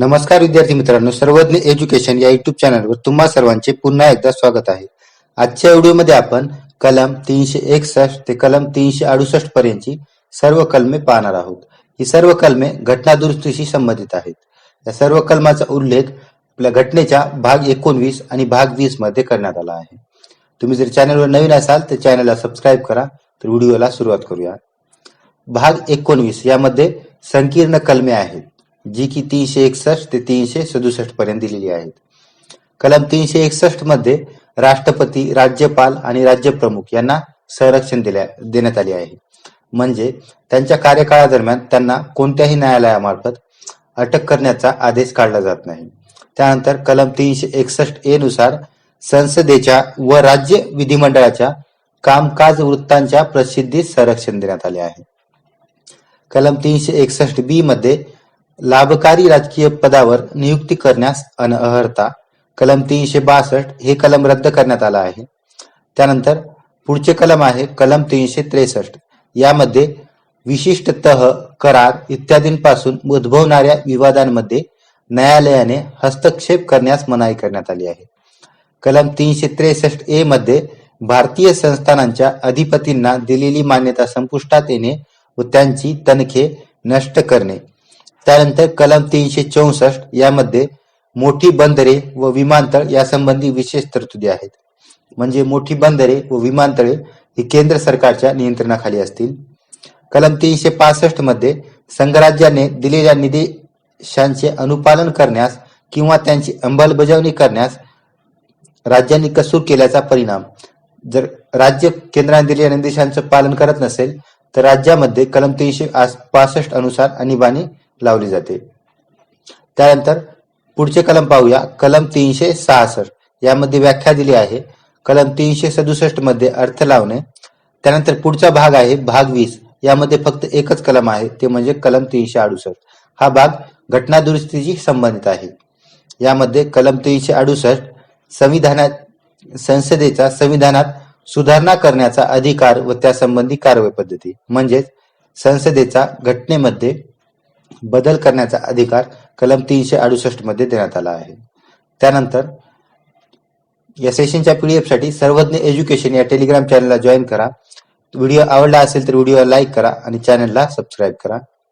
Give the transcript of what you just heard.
नमस्कार विद्यार्थी मित्रांनो सर्वज्ञ एज्युकेशन या युट्यूब चॅनलवर तुम्हा सर्वांचे पुन्हा एकदा स्वागत आहे. आजच्या व्हिडिओमध्ये आपण कलम तीनशे एकसष्ट ते कलम तीनशे अडुसष्ट पर्यंतची सर्व कलमे पाहणार आहोत. ही सर्व कलमे घटना दुरुस्तीशी संबंधित आहेत. या सर्व कलमाचा उल्लेख आपल्या घटनेच्या भाग एकोणवीस आणि भाग वीसमध्ये करण्यात आला आहे. तुम्ही जर चॅनलवर नवीन असाल तर चॅनलला सबस्क्राईब करा तर व्हिडिओला सुरुवात करूया. भाग एकोणवीस यामध्ये संकीर्ण कलमे आहेत. जी की तीनशे एकसष्ट ते तीनशे सदुसष्ट पर्यंत दिलेली आहेत. कलम तीनशे एकसष्टमध्ये राष्ट्रपती राज्यपाल आणि राज्यप्रमुख यांना संरक्षण दिल्या देण्यात आले आहे. म्हणजे त्यांच्या कार्यकाळादरम्यान त्यांना कोणत्याही न्यायालयामार्फत अटक करण्याचा आदेश काढला जात नाही. त्यानंतर कलम तीनशे एकसष्ट ए नुसार संसदेच्या व राज्य विधिमंडळाच्या कामकाज वृत्तांच्या प्रसिद्धीस संरक्षण देण्यात आले आहे. कलम तीनशे एकसष्ट बी मध्ये लाभकारी राजकीय पदावर नियुक्ती करण्यास अनअहर्ता कलम तीनशे बासष्ट हे कलम रद्द करण्यात आलं आहे. त्यानंतर पुढचे कलम आहे कलम तीनशे त्रेसष्ट. यामध्ये विशिष्ट तह करार इत्यादींपासून उद्भवणाऱ्या विवादांमध्ये न्यायालयाने हस्तक्षेप करण्यास मनाई करण्यात आली आहे. कलम तीनशे त्रेसष्ट ए मध्ये भारतीय संस्थानांच्या अधिपतींना दिलेली मान्यता संपुष्टात येणे व त्यांची तनखे नष्ट करणे त्यानंतर कलम तीनशे चौसष्ट यामध्ये मोठी बंदरे व विमानतळ यासंबंधी विशेष तरतुदी आहेत. म्हणजे मोठी बंदरे व विमानतळे ही केंद्र सरकारच्या नियंत्रणाखाली असतील. कलम तीनशे पासष्टमध्ये संघराज्याने दिलेल्या निदेशांचे अनुपालन करण्यास किंवा त्यांची अंमलबजावणी करण्यास राज्यांनी कसूर केल्याचा परिणाम. जर राज्य केंद्राने दिलेल्या निर्देशांचं पालन करत नसेल तर राज्यामध्ये कलम तीनशे पासष्ट अनुसार आणीबाणी लावली जाते. त्यानंतर पुढचे कलम पाहूया. कलम तीनशे सहासष्ट. यामध्ये व्याख्या दिली आहे. कलम तीनशे सदुसष्टमध्ये अर्थ लावणे. त्यानंतर पुढचा भाग आहे भाग वीस. यामध्ये फक्त एकच कलम आहे ते म्हणजे कलम तीनशे अडुसष्ट. हा भाग घटना दुरुस्तीशी संबंधित आहे. यामध्ये कलम तीनशे अडुसष्ट संविधानात संसदेचा संविधानात सुधारणा करण्याचा अधिकार व त्यासंबंधी कारवाई पद्धती. म्हणजेच संसदेचा घटनेमध्ये बदल करण्याचा अधिकार कलम तीनशे अडुसष्टमध्ये देण्यात आला आहे. त्यानंतर या सेशनच्या पीडीएफसाठी सर्वज्ञ एज्युकेशन या टेलिग्राम चॅनलला जॉईन करा. व्हिडिओ आवडला असेल तर व्हिडिओला लाईक करा आणि चॅनलला सबस्क्राईब करा.